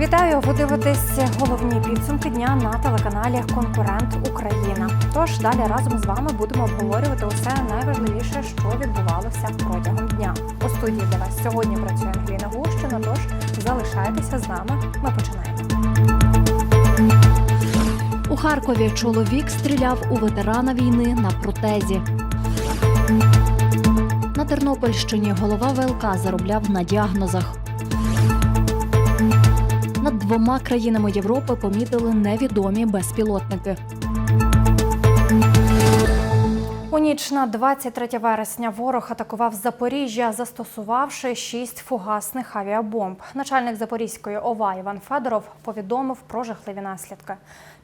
Вітаю! Ви дивитесь головні підсумки дня на телеканалі Конкурент Україна. Тож далі разом з вами будемо обговорювати усе найважливіше, що відбувалося протягом дня. У студії для вас сьогодні працює Ангеліна Гущина. Тож залишайтеся з нами. Ми починаємо. У Харкові чоловік стріляв у ветерана війни на протезі. На Тернопільщині голова ВЛК заробляв на діагнозах. Двома країнами Європи помітили невідомі безпілотники. У ніч на 23 вересня ворог атакував Запоріжжя, застосувавши шість фугасних авіабомб. Начальник Запорізької ОВА Іван Федоров повідомив про жахливі наслідки.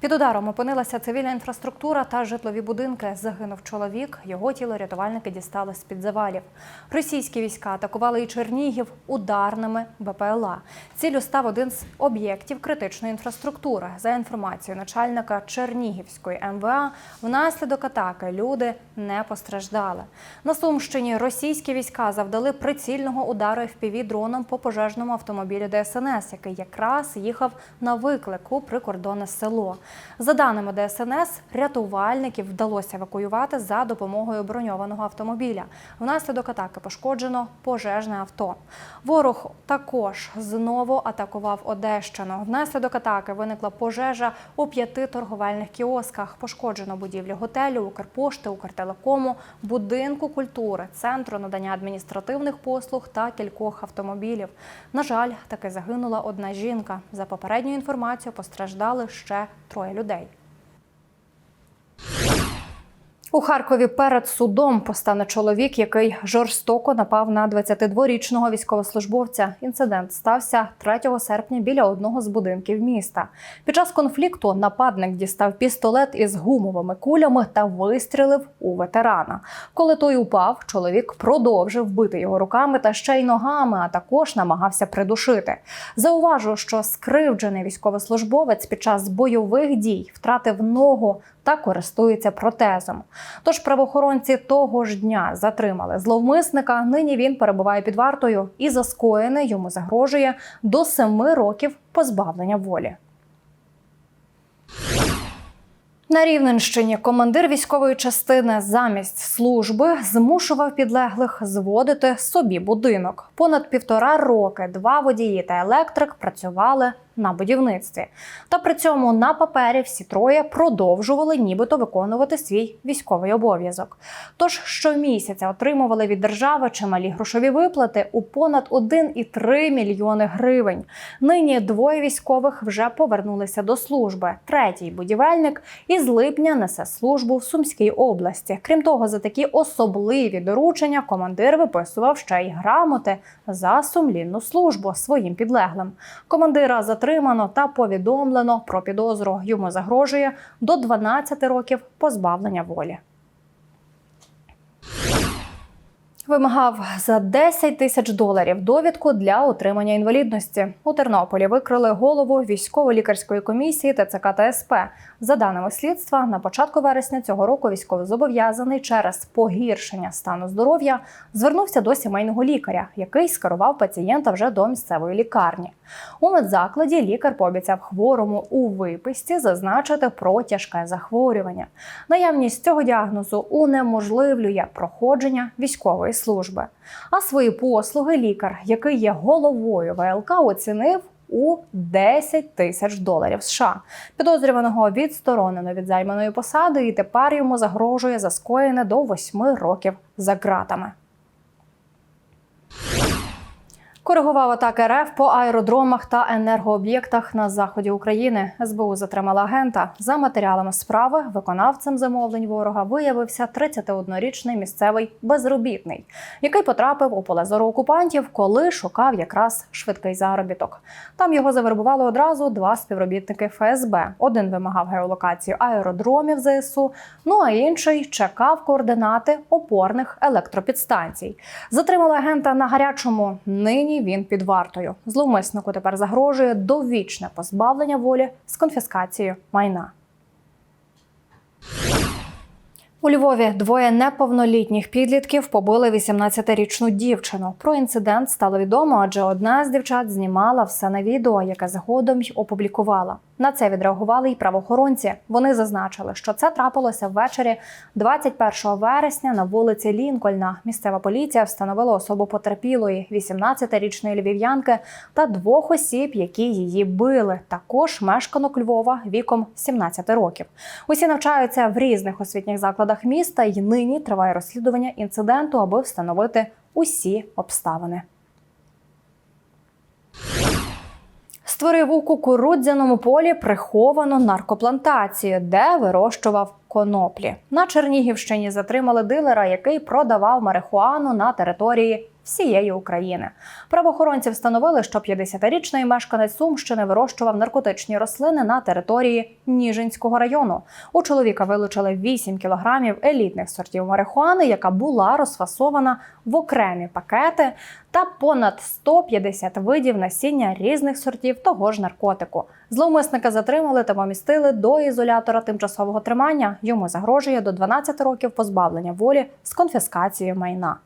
Під ударом опинилася цивільна інфраструктура та житлові будинки. Загинув чоловік. Його тіло рятувальники дістали з під завалів. Російські війська атакували і Чернігів ударними БПЛА. Ціллю став один з об'єктів критичної інфраструктури. За інформацією начальника Чернігівської МВА, внаслідок атаки люди не постраждали. На Сумщині російські війська завдали прицільного удару fpv дроном по пожежному автомобілю ДСНС, який якраз їхав на виклик у прикордонне село. За даними ДСНС, рятувальників вдалося евакуювати за допомогою броньованого автомобіля. Внаслідок атаки пошкоджено пожежне авто. Ворог також знову атакував Одещину. Внаслідок атаки виникла пожежа у п'яти торговельних кіосках. Пошкоджено будівлю готелю, Укрпошти, Укртелекому, будинку культури, центру надання адміністративних послуг та кількох автомобілів. На жаль, таки загинула одна жінка. За попередньою інформацією, постраждали ще троє людей. У Харкові перед судом постане чоловік, який жорстоко напав на 22-річного військовослужбовця. Інцидент стався 3 серпня біля одного з будинків міста. Під час конфлікту нападник дістав пістолет із гумовими кулями та вистрілив у ветерана. Коли той упав, чоловік продовжив бити його руками та ще й ногами, а також намагався придушити. Зауважу, що скривджений військовослужбовець під час бойових дій втратив ногу та користується протезом. Тож правоохоронці того ж дня затримали зловмисника. Нині він перебуває під вартою і за скоєне йому загрожує до семи років позбавлення волі. На Рівненщині командир військової частини замість служби змушував підлеглих зводити собі будинок. Понад півтора роки два водії та електрик працювали на будівництві. Та при цьому на папері всі троє продовжували нібито виконувати свій військовий обов'язок. Тож щомісяця отримували від держави чималі грошові виплати у понад 1,3 мільйони гривень. Нині двоє військових вже повернулися до служби. Третій будівельник із липня несе службу в Сумській області. Крім того, за такі особливі доручення командир виписував ще й грамоти за сумлінну службу своїм підлеглим. Командира затримано та повідомлено про підозру. Йому загрожує до 12 років позбавлення волі. Вимагав за 10 тисяч доларів довідку для отримання інвалідності. У Тернополі викрили голову військово-лікарської комісії ТЦК та СП. За даними слідства, на початку вересня цього року військовозобов'язаний через погіршення стану здоров'я звернувся до сімейного лікаря, який скерував пацієнта вже до місцевої лікарні. У медзакладі лікар пообіцяв хворому у виписці зазначити про тяжке захворювання. Наявність цього діагнозу унеможливлює проходження військової служби. А свої послуги лікар, який є головою ВЛК, оцінив у 10 тисяч доларів США. Підозрюваного відсторонено від займаної посади, і тепер йому загрожує за скоєне до 8 років за ґратами. Коригував атаки РФ по аеродромах та енергооб'єктах на заході України. СБУ затримала агента. За матеріалами справи виконавцем замовлень ворога виявився 31-річний місцевий безробітний, який потрапив у поле зору окупантів, коли шукав якраз швидкий заробіток. Там його завербували одразу два співробітники ФСБ. Один вимагав геолокацію аеродромів ЗСУ, ну а інший чекав координати опорних електропідстанцій. Затримали агента на гарячому. Нині він під вартою. Зловмиснику тепер загрожує довічне позбавлення волі з конфіскацією майна. У Львові двоє неповнолітніх підлітків побили 18-річну дівчину. Про інцидент стало відомо, адже одна з дівчат знімала все на відео, яке згодом й опублікувала. На це відреагували й правоохоронці. Вони зазначили, що це трапилося ввечері 21 вересня на вулиці Лінкольна. Місцева поліція встановила особу потерпілої 18-річної львів'янки та двох осіб, які її били. Також мешканок Львова віком 17 років. Усі навчаються в різних освітніх закладах міста, і нині триває розслідування інциденту, аби встановити усі обставини. Створив у кукурудзяному полі приховану наркоплантацію, де вирощував коноплі. На Чернігівщині затримали дилера, який продавав марихуану на території всієї України. Правоохоронці встановили, що 50-річний мешканець Сумщини вирощував наркотичні рослини на території Ніжинського району. У чоловіка вилучили 8 кілограмів елітних сортів марихуани, яка була розфасована в окремі пакети, та понад 150 видів насіння різних сортів того ж наркотику. Зловмисника затримали та помістили до ізолятора тимчасового тримання. Йому загрожує до 12 років позбавлення волі з конфіскацією майна.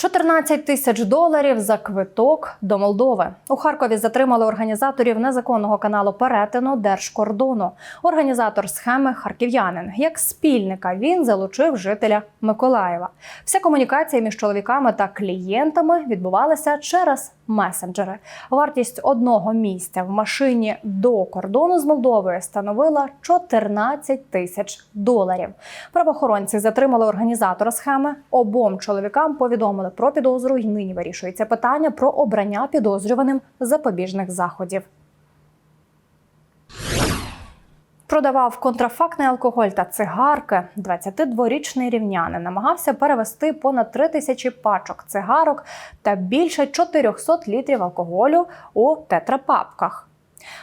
14 тисяч доларів за квиток до Молдови. У Харкові затримали організаторів незаконного каналу перетину держкордону. Організатор схеми харків'янин. Як спільника він залучив жителя Миколаєва. Вся комунікація між чоловіками та клієнтами відбувалася через месенджери. Вартість одного місця в машині до кордону з Молдовою становила 14 тисяч доларів. Правоохоронці затримали організатора схеми. Обом чоловікам повідомили про підозру, і нині вирішується питання про обрання підозрюваним запобіжних заходів. Продавав контрафактний алкоголь та цигарки. 22-річний рівнянин намагався перевести понад 3 тисячі пачок цигарок та більше 400 літрів алкоголю у тетрапапках.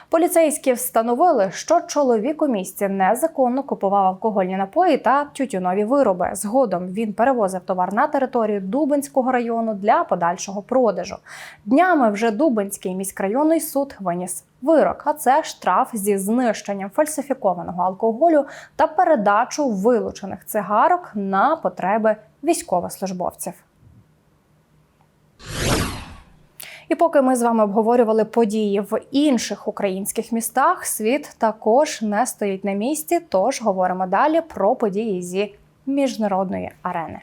Поліцейські встановили, що чоловік у місті незаконно купував алкогольні напої та тютюнові вироби. Згодом він перевозив товар на територію Дубинського району для подальшого продажу. Днями вже Дубинський міськрайонний суд виніс вирок, а це штраф зі знищенням фальсифікованого алкоголю та передачу вилучених цигарок на потреби військовослужбовців. І поки ми з вами обговорювали події в інших українських містах, світ також не стоїть на місці. Тож говоримо далі про події зі міжнародної арени.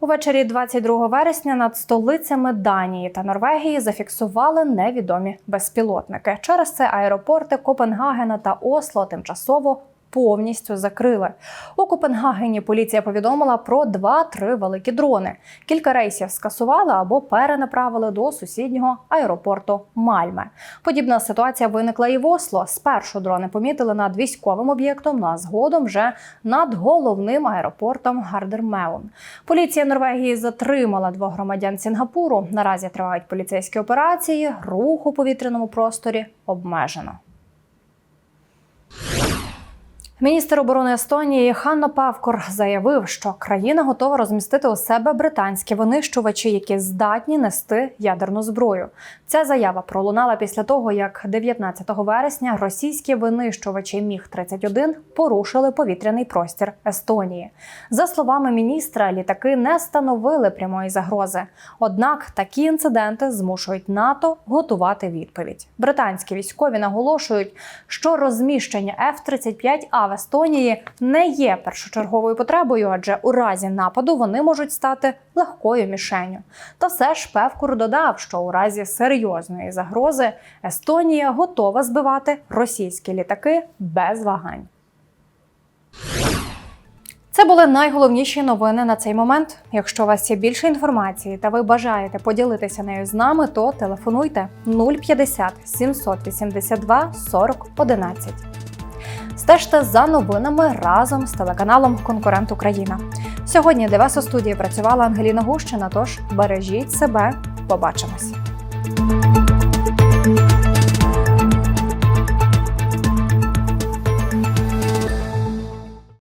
Увечері 22 вересня над столицями Данії та Норвегії зафіксували невідомі безпілотники. Через це аеропорти Копенгагена та Осло тимчасово повністю закрили. У Копенгагені поліція повідомила про 2-3 великі дрони. Кілька рейсів скасували або перенаправили до сусіднього аеропорту Мальме. Подібна ситуація виникла і в Осло. Спершу дрони помітили над військовим об'єктом, ну а згодом вже над головним аеропортом Гардермеун. Поліція Норвегії затримала двох громадян Сінгапуру. Наразі тривають поліцейські операції. Рух у повітряному просторі обмежено. Міністр оборони Естонії Ханно Павкор заявив, що країна готова розмістити у себе британські винищувачі, які здатні нести ядерну зброю. Ця заява пролунала після того, як 19 вересня російські винищувачі Міг 31 порушили повітряний простір Естонії. За словами міністра, літаки не становили прямої загрози. Однак такі інциденти змушують НАТО готувати відповідь. Британські військові наголошують, що розміщення F-35А в Естонії не є першочерговою потребою, адже у разі нападу вони можуть стати легкою мішенню. Та все ж Певкур додав, що у разі серйозної загрози Естонія готова збивати російські літаки без вагань. Це були найголовніші новини на цей момент. Якщо у вас є більше інформації та ви бажаєте поділитися нею з нами, то телефонуйте 050 782 40 11. Стежте за новинами разом з телеканалом Конкурент Україна. Сьогодні для вас у студії працювала Ангеліна Гущина. Тож бережіть себе, побачимось.